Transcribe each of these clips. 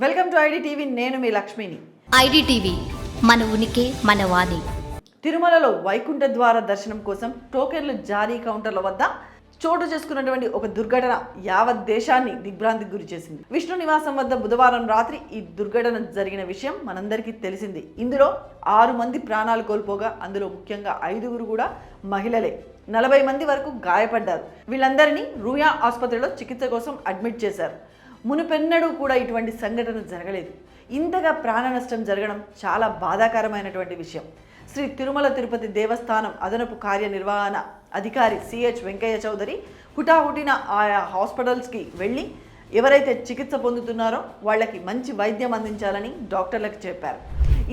Welcome to ID TV నేను మీ లక్ష్మిని. IDTV మన ఉనికి మన వాణి. తిరుమలలో వైకుంఠ ద్వార దర్శనం కోసం టోకెన్లు జారీ కౌంటర్ల వద్ద చోటు చేసుకున్నటువంటి ఒక దుర్ఘటన యావత్ దేశాన్ని దిగ్భ్రాంతికి గురి చేసింది. విష్ణు నివాసం వద్ద బుధవారం రాత్రి ఈ దుర్ఘటన జరిగిన విషయం మనందరికీ తెలిసింది. ఇందులో ఆరు మంది ప్రాణాలు కోల్పోగా అందులో ముఖ్యంగా ఐదుగురు కూడా మహిళలే. నలభై మంది వరకు గాయపడ్డారు. వీళ్ళందరినీ రూయా ఆసుపత్రిలో చికిత్స కోసం అడ్మిట్ చేశారు. మునుపెన్నడూ కూడా ఇటువంటి సంఘటన జరగలేదు. ఇంతగా ప్రాణ నష్టం జరగడం చాలా బాధాకరమైనటువంటి విషయం. శ్రీ తిరుమల తిరుపతి దేవస్థానం అదనపు కార్యనిర్వహణ అధికారి సిహెచ్ వెంకయ్య చౌదరి హుటాహుటిన ఆయా హాస్పిటల్స్కి వెళ్ళి ఎవరైతే చికిత్స పొందుతున్నారో వాళ్ళకి మంచి వైద్యం అందించాలని డాక్టర్లకు చెప్పారు.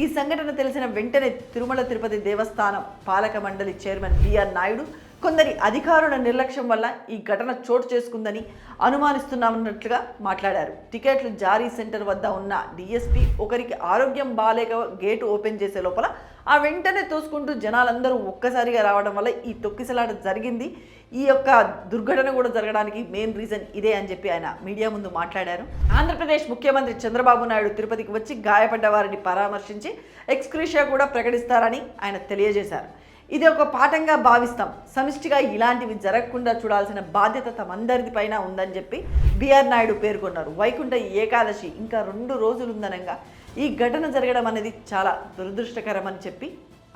ఈ సంఘటన తెలిసిన వెంటనే తిరుమల తిరుపతి దేవస్థానం పాలక మండలి చైర్మన్ బిఆర్ నాయుడు కొందరి అధికారుల నిర్లక్ష్యం వల్ల ఈ ఘటన చోటు చేసుకుందని అనుమానిస్తున్నామన్నట్లుగా మాట్లాడారు. టికెట్లు జారీ సెంటర్ వద్ద ఉన్న డిఎస్పీ ఒకరికి ఆరోగ్యం బాగాలేక గేటు ఓపెన్ చేసే లోపల ఆ వెంటనే తోసుకుంటూ జనాలందరూ ఒక్కసారిగా రావడం వల్ల ఈ తొక్కిసలాట జరిగింది. ఈ యొక్క దుర్ఘటన కూడా జరగడానికి మెయిన్ రీజన్ ఇదే అని చెప్పి ఆయన మీడియా ముందు మాట్లాడారు. ఆంధ్రప్రదేశ్ ముఖ్యమంత్రి చంద్రబాబు నాయుడు తిరుపతికి వచ్చి గాయపడ్డ వారిని పరామర్శించి ఎక్స్క్రీషియా కూడా ప్రకటిస్తారని ఆయన తెలియజేశారు. ఇది ఒక పాఠంగా భావిస్తాం. సమిష్టిగా ఇలాంటివి జరగకుండా చూడాల్సిన బాధ్యత తమందరిది పైన ఉందని చెప్పి బిఆర్ నాయుడు పేర్కొన్నారు. వైకుంఠ ఏకాదశి ఇంకా రెండు రోజులు ఉందనంగా ఈ ఘటన జరగడం అనేది చాలా దురదృష్టకరం అని చెప్పి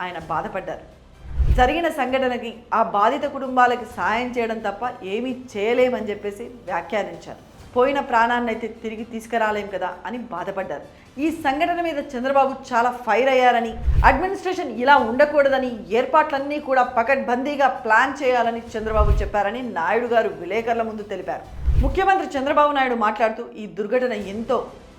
ఆయన బాధపడ్డారు. జరిగిన సంఘటనకి ఆ బాధిత కుటుంబాలకి సాయం చేయడం తప్ప ఏమీ చేయలేమని చెప్పేసి వ్యాఖ్యానించారు. పోయిన ప్రాణాన్ని అయితే తిరిగి తీసుకురాలేం కదా అని బాధపడ్డారు. ఈ సంఘటన మీద చంద్రబాబు చాలా ఫైర్ అయ్యారని అడ్మినిస్ట్రేషన్ ఇలా ఉండకూడదని ఏర్పాట్లన్నీ కూడా పకడ్బందీగా ప్లాన్ చేయాలని చంద్రబాబు చెప్పారని నాయుడు గారు విలేకరుల ముందు తెలిపారు. ముఖ్యమంత్రి చంద్రబాబు నాయుడు మాట్లాడుతూ ఈ దుర్ఘటన ఎంతో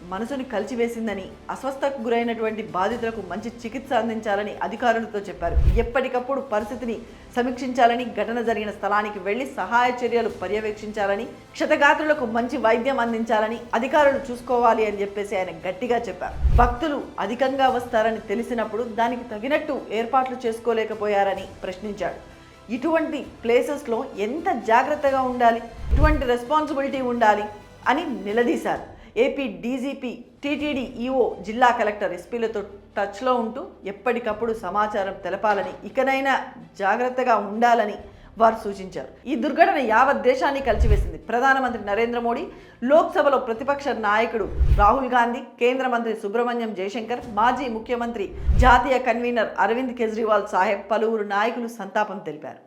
మనసుని కలిచివేసిందని అస్వస్థకు గురైనటువంటి బాధితులకు మంచి చికిత్స అందించాలని అధికారులతో చెప్పారు. ఎప్పటికప్పుడు పరిస్థితిని సమీక్షించాలని ఘటన జరిగిన స్థలానికి వెళ్ళి సహాయ చర్యలు పర్యవేక్షించాలని క్షతగాత్రులకు మంచి వైద్యం అందించాలని అధికారులు చూసుకోవాలి అని చెప్పేసి ఆయన గట్టిగా చెప్పారు. భక్తులు అధికంగా వస్తారని తెలిసినప్పుడు దానికి తగినట్టు ఏర్పాట్లు చేసుకోలేకపోయారని ప్రశ్నించాడు. ఇటువంటి ప్లేసెస్లో ఎంత జాగ్రత్తగా ఉండాలి? ఇటువంటి రెస్పాన్సిబిలిటీ ఉండాలి? అని నిలదీశారు. ఏపీ డీజీపీ టీటీడీ ఈఓ జిల్లా కలెక్టర్ ఎస్పీలతో టచ్లో ఉంటూ ఎప్పటికప్పుడు సమాచారం తెలపాలని ఇకనైనా జాగ్రత్తగా ఉండాలని వారు సూచించారు. ఈ దుర్ఘటన యావత్ దేశాన్ని కలిసివేసింది. ప్రధానమంత్రి నరేంద్ర మోడీ లోక్సభలో ప్రతిపక్ష నాయకుడు రాహుల్ గాంధీ కేంద్ర మంత్రి సుబ్రహ్మణ్యం జయశంకర్ మాజీ ముఖ్యమంత్రి జాతీయ కన్వీనర్ అరవింద్ కేజ్రీవాల్ సాహెబ్ పలువురు నాయకులు సంతాపం తెలిపారు.